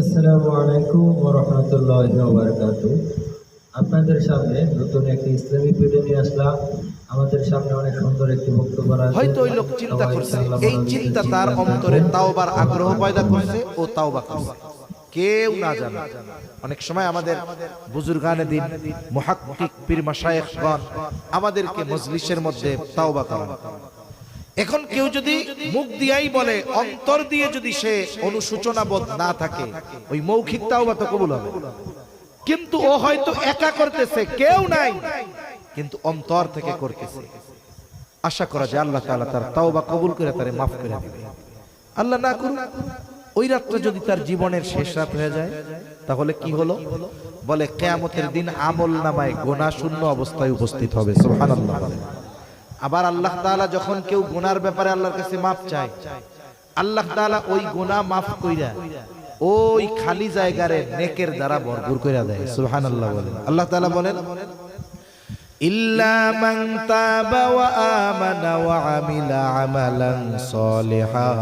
আসসালামু আলাইকুম ওয়া রাহমাতুল্লাহি ওয়া বারাকাতুহু আপনাদের সামনে নতুন একটি ইসলামী ভিডিও নিয়ে আসলাম। আমাদের সামনে অনেক সুন্দর একটি বক্তব্য হয়তো ওই লোক চিন্তা করছে এই চিন্তা তার অন্তরে তাওবার আগ্রহ পয়দা করছে ও তাওবা করছে। কেউ না জানে। অনেক সময় আমাদের বুজুর্গানে দিন মুহাক্কিক পীর মাশায়েখগণ আমাদেরকে মজলিসের মধ্যে তাওবা করান। এখন কেউ যদি মুখ দিয়াই বলে অন্তর দিয়ে যদি সে অনুসূচনা বোধ না থাকে ওই মৌখিক তাওবা তো কবুল হবে কিন্তু ও হয়তো একা করতেছে কেউ নাই। কিন্তু অন্তর থেকে করতেছে। আশা করা যায় আল্লাহ তাআলা তার তাওবা কবুল করে তারে মাফ করে দিবে। আল্লাহ না করুন ওই রাতটা যদি তার জীবনের শেষ রাত হয়ে যায় তাহলে কি হলো? বলে কেয়ামতের দিন আমল নামায় গোনা শূন্য অবস্থায় উপস্থিত হবে। সুবহানাল্লাহ। আবার আল্লাহ তাআলা যখন কেউ গুনার ব্যাপারে আল্লাহর কাছে মাফ চায় আল্লাহ তাআলা ওই গুনাহ মাফ কইরা ওই খালি জায়গারে নেকের দ্বারা ভরপুর কইরা দেয় সুবহানাল্লাহ বলেন আল্লাহ তাআলা বলেন إلا من تاب وآمن وعمل عملا صالحا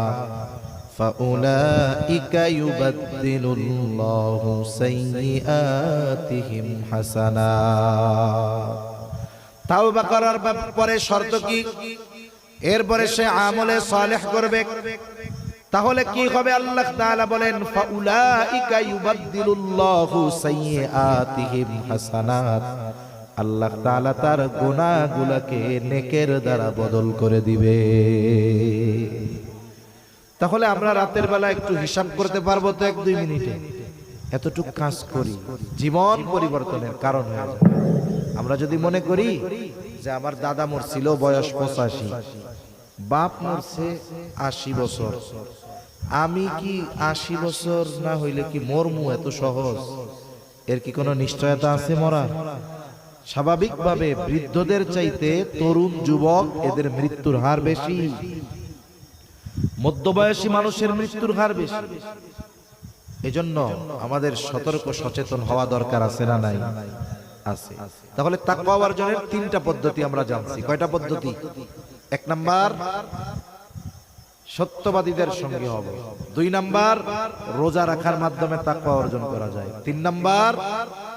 فأولئك يبدل الله سيئاتهم حسنات তাওবা করার পরে শর্ত কি? এরপরে সে আমলে সালেহ করবে। তাহলে কি হবে? আল্লাহ তাআলা বলেন, ফাউলাইকা ইউবাদদিলুল্লাহু সাইয়্যাতিহিম হাসানাত। আল্লাহ তাআলা তার গুনাহগুলোকে নেকের দ্বারা বদল করে দিবে। তাহলে আমরা রাতের বেলা একটু হিসাব করতে পারব তো এক দুই মিনিটে। এতটুক কাজ করি। জীবন পরিবর্তনের কারণ হয়ে যাবে আমরা যদি মনে করি যে আমার দাদা মরছিল বয়স পঁচাশি, বাপ মরছে আশি বছর, আমি কি আশি বছর না হইলে কি মরমু এত সহজ? এর কি কোনো নিশ্চয়তা আছে মরা স্বাভাবিকভাবে বৃদ্ধদের চাইতে তরুণ যুবক এদের মৃত্যুর হার বেশি, মধ্যবয়সী মানুষের মৃত্যুর হার বেশি। এজন্য আমাদের সতর্ক সচেতন হওয়া দরকার আছে না নাই? আছে। তাহলে তাকওয়া অর্জনের তিনটা পদ্ধতি আমরা জানছি। কয়টা পদ্ধতি? এক নাম্বার, সত্যবাদীদের সঙ্গে হব। দুই নাম্বার, রোজা রাখার মাধ্যমে তাকওয়া অর্জন করা যায়। তিন নাম্বার,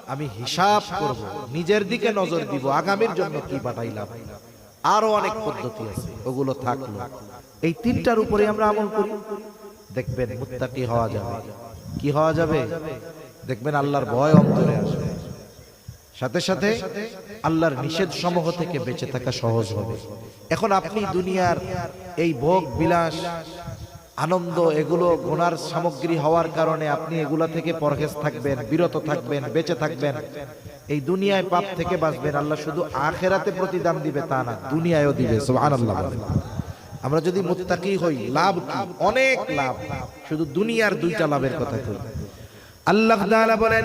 আমি হিসাব করব। নিজের দিকে নজর দিব, আগামীর জন্য কি পাঠাইলাম আরও অনেক পদ্ধতি আছে, ওগুলো থাকল। এই তিনটার উপরে আমরা আমল করি। দেখবেন মুত্তাকি হওয়া যাবে। কি হওয়া যাবে? দেখবেন আল্লাহর ভয় অন্তরে আসবে। সাথে সাথে আল্লাহর নিষেধ সমূহ থেকে বেঁচে থাকা সহজ হবে। এখন আপনি দুনিয়ার এই ভোগ, বিলাস, আনন্দ, এগুলো গোনার সামগ্রী হওয়ার কারণে আপনি এগুলা থেকে পরহেজ থাকবেন, বিরত থাকবেন, বেঁচে থাকবেন। এই দুনিয়ায় পাপ থেকে বাঁচবেন। আল্লাহ শুধু আখেরাতে প্রতিদান দিবে তা না, দুনিয়ায়ও দিবে। সুবহানাল্লাহ। আমরা যদি মুত্তাকি হই, লাভ কি? অনেক লাভ। শুধু দুনিয়ার দুইটা লাভের কথা কই। আল্লাহ বলেন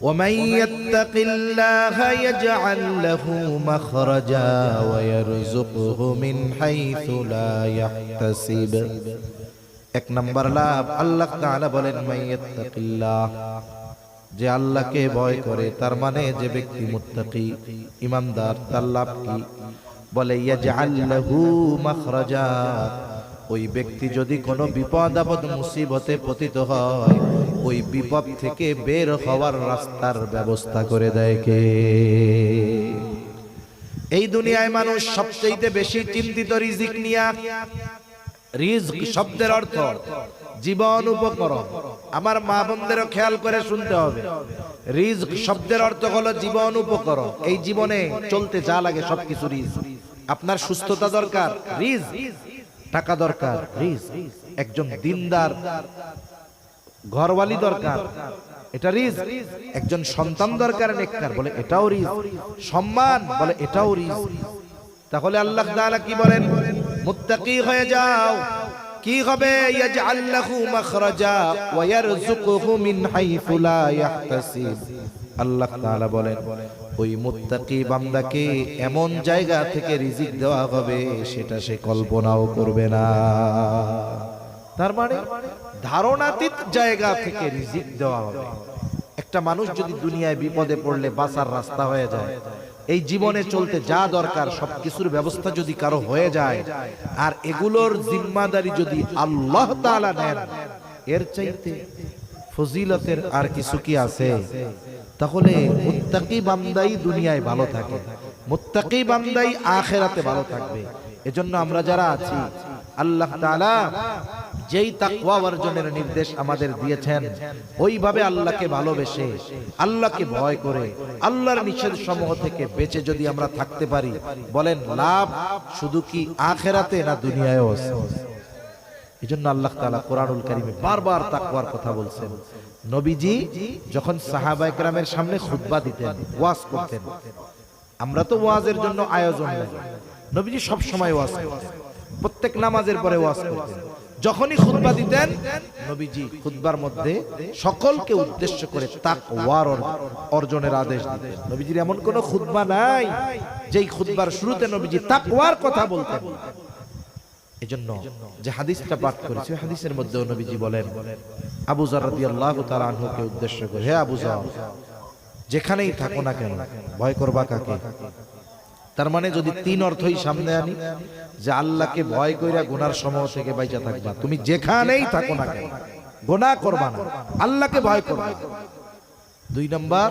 ومن يتق الله يجعل له مخرجا ويرزقه من حيث لا يحتسب এক নম্বর লাভ আল্লাহ তাআলা বলেন মাইয়াত্তাকিল্লাহ যে আল্লাহকে ভয় করে তার মানে যে ব্যক্তি মুত্তাকি ইমানদার তার লাভ কি বলে ইয়াজআল লাহু মাখরাজা ওই ব্যক্তি যদি কোনো বিপদ, আপদ, মুসিবতে পতিত হয়, ওই বিপদ থেকে বের হওয়ার রাস্তার ব্যবস্থা করে দেয় কে? এই দুনিয়ায় মানুষ সবচেয়ে বেশি চিন্তিত, রিজিক নিয়া। রিজক শব্দের অর্থ, জীবন উপকরণ। আমার মা বোনদেরও খেয়াল করে শুনতে হবে। রিজক শব্দের অর্থ হলো জীবন উপকরণ। এই জীবনে চলতে যা লাগে সবকিছু রিজ আপনার সুস্থতা দরকার রিজ টাকা দরকার একজন দিনদার, ঘরওয়ালি দরকার, এটা রিজ একজন সন্তান দরকার, নেককার, বলে এটাও রিজ সম্মান, বলে এটাও রিজ তাহলে আল্লাহ তাআলা কি বলেন? মুত্তাকি হয়ে যাও। কি হবে? ইয়াজআল লাহু মাখরাজা ওয়া ইয়ারযুকুহু মিন হাইথু লা ইয়াহতাসিব। আল্লাহ তাআলা বলেন ওই মুত্তাকি বান্দাকে এমন জায়গা থেকে রিজিক দেওয়া হবে, সেটা সে কল্পনাও করবে না। তার মানে ধারণাতীত জায়গা থেকে রিজিক দেওয়া হবে। একটা মানুষ যদি দুনিয়ায় বিপদে পড়লে বাঁচার রাস্তা হয়ে যায়, এই জীবনে চলতে যা দরকার, সবকিছুর ব্যবস্থা যদি কারও হয়ে যায়, আর এগুলোর জিম্মাদারি যদি আল্লাহ তাআলা নেন, এর চাইতে ফজিলতের আর কিছু কি আছে? তাহলে মুত্তাকি বান্দাই দুনিয়ায় ভালো থাকে। মুত্তাকি বান্দাই আখেরাতে ভালো থাকবে। এজন্য আমরা যারা আছি, আল্লাহ তাআলা যেই তাকওয়া অর্জনের নির্দেশ আমাদের দিয়েছেন, ওইভাবে আল্লাহকে ভালোবেসে, আল্লাহকে ভয় করে, আল্লাহর নিষেধ সমূহ থেকে বেঁচে যদি আমরা থাকতে পারি, বলেন, লাভ শুধু কি আখেরাতে না দুনিয়ায়ও আছে? এই জন্য আল্লাহ তাআলা কোরআনুল কারিমে বারবার তাকওয়ার কথা বলছেন। নবীজি যখন সাহাবায়ে কেরামের সামনে খুতবা দিতেন, ওয়াজ করতেন, আমরা তো ওয়াজের জন্য আয়োজন নবীজি সব সময় ওয়াজ করতেন, প্রত্যেক নামাজের পরে ওয়াজ করতেন। যখনই খুতবা দিতেন, নবীজি খুতবার মধ্যে সকলকে উদ্দেশ্য করে তাকওয়ার অর- অর্জনের আদেশ দিতেন। নবীজির এমন কোন খুতবা নাই, যেই খুতবার শুরুতে নবীজি তাকওয়ার কথা বলতেন। এজন্য যে হাদিসটা পাঠ করেছি হাদিসের মধ্যেও নবীজি বলেন আবু জার রাদিয়াল্লাহু তাআলা আনহুকে উদ্দেশ্য করে হে আবু জার যেখানেই থাকো না কেন ভয় করবা কাকে? তার মানে যদি তিন অর্থই সামনে আনি যে আল্লাহকে ভয় কইরা গুনার সমূহ থেকে বাইচা থাকবা তুমি যেখানেই থাকো না কেন গোনা করবা না আল্লাহকে ভয় করবা। দুই নাম্বার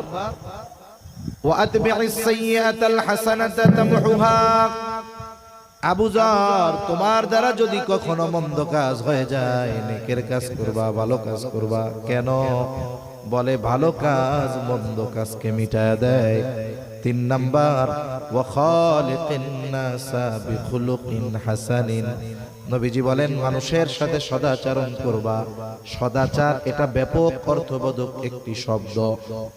ওয়াতবি'is সাইয়্যাতাল হাসানাতা তামহুহা আবু জার তোমার দ্বারা যদি কখনো মন্দ কাজ হয়ে যায় নেকের কাজ করবা ভালো কাজ করবা কেন? বলে ভালো কাজ মন্দ কাজকে মিটায় দেয়। তিন নাম্বার ওয়াখালিকিন নাসা বিখুলুকিন হাসানিন। নবীজি বলেন, মানুষের সাথে সদাচরণ করবা। সদাচার, এটা ব্যাপক অর্থবোধক একটি শব্দ।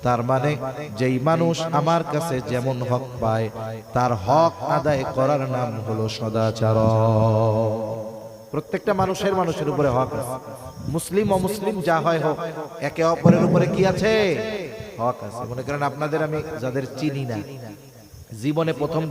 তার মানে যেই মানুষ আমার কাছে যেমন হক পায়, তার হক আদায় করার নাম হলো সদাচার প্রত্যেকটা মানুষের মানুষের উপরে হক আছে। মুসলিম অমুসলিম যা হয় হোক, একে অপরের উপরে কি আছে? হক আছে। মনে করেন আপনাদের আমি যাদের চিনি না, জীবনে প্রথম